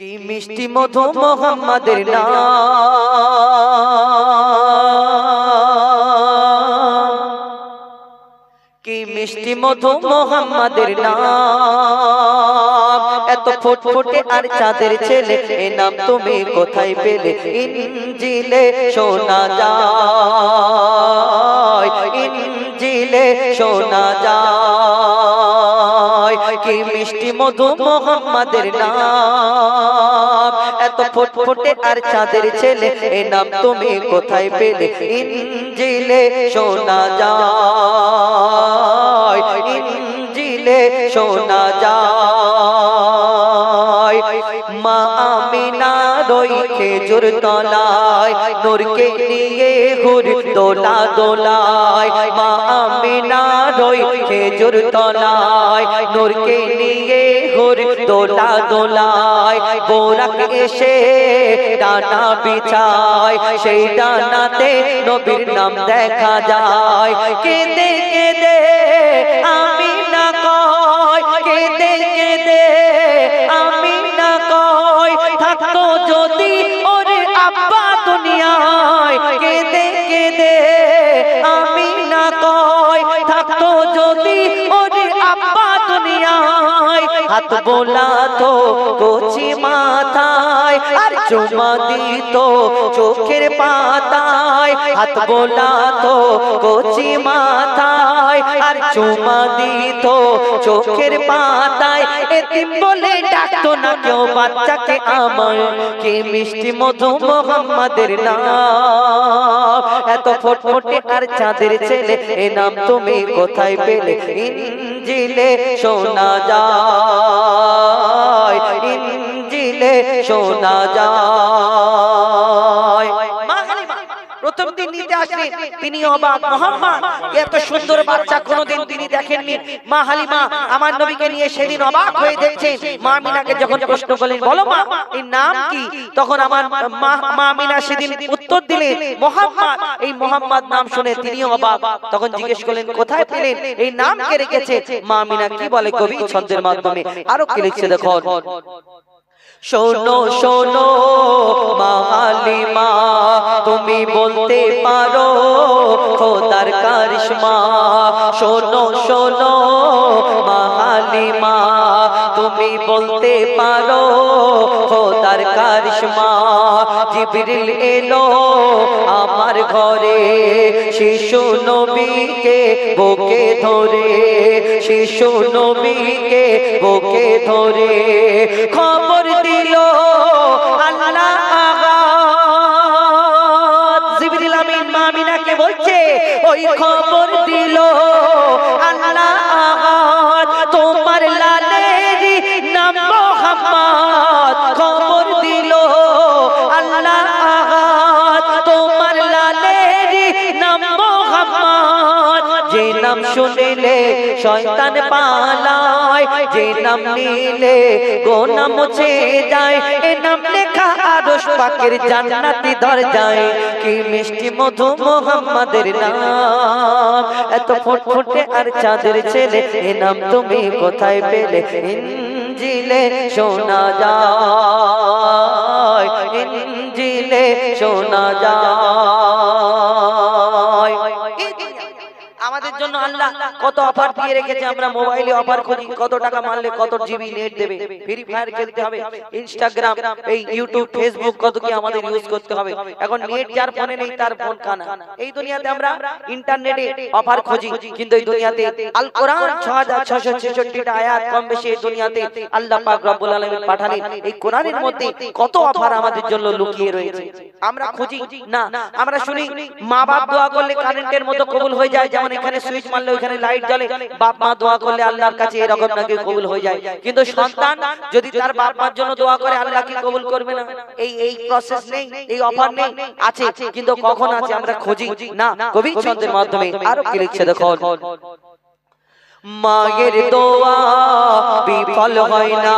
কি মিষ্টি মধু মোহাম্মদের নাম? কি মিষ্টি মধু মোহাম্মদের নাম? এত ফুটফুটে আর চাঁদের ছেলে এ নাম তুমি কোথায় পেলে? ইঞ্জিলে শোনা যায়। ইঞ্জিলে শোনা যায়। কি মিষ্টি মধু মোহাম্মদের নাম? এত ফুটফুটে আর চাঁদের ছেলে, এ নাম তুমি কোথায় পেলে? ইঞ্জিলে শোনা যায়। খেজুর তলায়, নূরকে নিয়ে হুর দোলা দোলায়। মা আমিনা রই খেজুর তলায়, নূরকে নিয়ে হুর দোলা দোলায়। বোরাক এসে ডানা বিছায়, সেই ডানাতে নবীর নাম দেখা যায়। কেঁদে কেঁদে দুনিয়ায় কেঁদে কেঁদে আমি হাত বোলা তো কচি মাথায়, আর চুমা দিত চোখের পাতায়। হাত বোলা তো কচি মাথায়, আর চুমা দিত চোখের পাতায়। এতিম বলে ডাকতো না কেউ বাচ্চাকে আমার, কি মিষ্টি মধু মোহাম্মদের নাম। ফটফটে আর চাঁদের ছেলে, এ নাম তুমি কোথায় পেলে? ইঞ্জিলে শোনা যায়, ইঞ্জিলে শোনা যায়। দিন আসলে তিনি অবাক। মোহাম্মদ, এত সুন্দর বাচ্চা কোনোদিন তিনি দেখেননি। মা হালিমা, আমার নবীকে নিয়ে সেদিন অবাক হয়ে দেখছেন। মা মিনাকে যখন প্রশ্ন করলেন, বলো মা এই নাম কি? তখন আমার মা মিনা সেদিন উত্তর দিলেন, মোহাম্মদ। এই মোহাম্মদ নাম শুনে তিনিও অবাক। তখন জিজ্ঞেস করলেন, কোথায় পেলেন? এই নাম কে রেখেছে? মা মিনা কি বলে? কবি ছন্দের মাধ্যমে। আরও কি লিখছে দেখো শোনো শোনো মালিমা তুমি বলতে পারো খোদার কারিশমা। শোনো শোনো মালিমা তুমি বলতে পারো খোদার কারিশমা। জিবরিল এলো আমার ঘরে শিশু নবীকে বুকে ধরে শিশু নবীকে বুকে ধরে। খবর well, শয়তান পালায়, যে নাম নিলে গোনা মুছে যায়, এ নাম লেখা আরশ পাকের জান্নাতি দরজায়, কি মিষ্টি মধু মোহাম্মদের নাম? এত ফুটফুটে আর চাঁদের ছেলে, এ নাম তুমি কোথায় পেলে? ইঞ্জিলে শোনা যায় ইঞ্জিলে শোনা যায়। আমাদের জন্য আল্লাহ কত অফার দিয়ে রেখেছে আমরা মোবাইলে অফার খুঁজি কত টাকা মারলে কত জিবি নেট দেবে? ফ্রি ফায়ার খেলতে হবে ইনস্টাগ্রাম এই ইউটিউব ফেসবুক কত কি আমাদের ইউজ করতে হবে? এখন নেট যার ফোনে নেই তার ফোন কানা। এই দুনিয়াতে আমরা ইন্টারনেটে অফার খুঁজি। কিন্তু এই দুনিয়াতে আল কোরআন 6666 টা আয়াত কম বেশি এই দুনিয়াতে আল্লাহ পাক রব্বুল আলামিন পাঠালেন। এই কোরআনের মধ্যে কত অফার আমাদের জন্য লুকিয়ে রয়েছে। আমরা খুঁজি না আমরা শুনি মা বাপ দোয়া করলে কারেন্টের মতো কবুল হয়ে যায় যেমন এখানে সুইচ মারলে ওইখানে লাইট জ্বলে, বাপ মা দোয়া করলে আল্লাহর কাছে এরকম নাকি কবুল হয়ে যায়। কিন্তু সন্তান যদি তার বাপ মার জন্য দোয়া করে, আল্লাহ কি কবুল করবে না? এই এই প্রসেস নেই, এই অফার নেই, আছে, কিন্তু কখন আছে আমরা খুঁজি। না, কবি ছন্দের মাধ্যমে আরও কি লিখছে দেখো মায়ের দোয়া বিফল হয় না।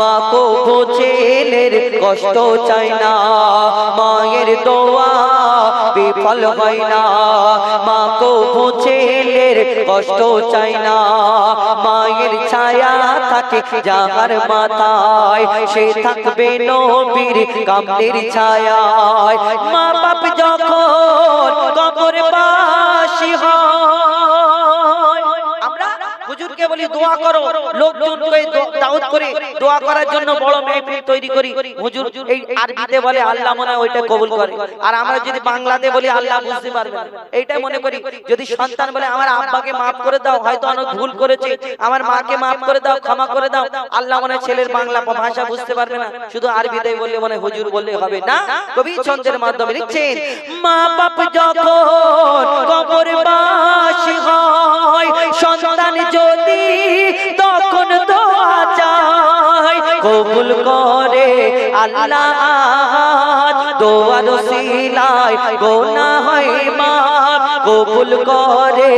মা কো ছেলের কষ্ট চাই না। মায়ের দোয়া বিফল হয় না। মা কো ছেলের কষ্ট চাই না। মায়ের ছায়া থাকে যাহার মাথায়, সে থাকবে নবীর কামনের ছায়ায়। মা বাপ যখন হুজুরকে বলি, দোয়া করো। লোকজনকে দো- দাওয়াত করে দোয়া করার জন্য বড় মেহফিল তৈরি করি। হুজুর, এই আরবিতে বলে, আল্লাহ মনে হয় ওইটা কবুল করে। আর আমরা যদি বাংলাতে বলি, আল্লাহ বুঝতে পারবে না। এইটাই মনে করি, যদি সন্তান বলে, আমার আব্বাকে মাফ করে দাও, হয়তো অনেক ভুল করেছে। আমার মাকে মাফ করে দাও, ক্ষমা করে দাও। আল্লাহ মনে ছেলের বাংলা ভাষা বুঝতে পারবে না। শুধু আরবিতে বললে মনে হুজুর বললে হবে না? কবি ছন্দের মাধ্যমে লিখছেন মা বাপ যখন কবর বাসী হয়, সন্তান যদি তখন দোয়া চায় কবুল করে আল্লাহ। দোয়ার সিলাই গোনা হয় মা কবুল করে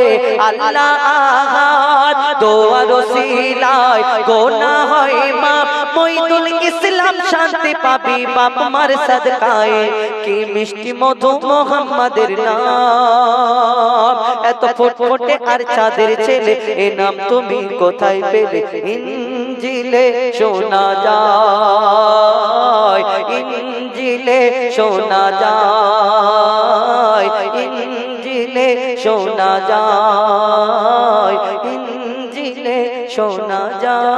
আল্লাহ। দোয়ার সিলাই গোনা হয় মা মইদুল ইসলাম শান্তি পাবি, বাপ মার সদকায়। কি মিষ্টি মধু মোহাম্মদের নাম। এত ফুটফুটে আর চাঁদের ছেলে, এ নাম তুমি কোথায় পেলে? ইঞ্জিলে শোনা যায়, ইঞ্জিলে শোনা যায়, ইঞ্জিলে শোনা যায়, ইঞ্জিলে শোনা যায়।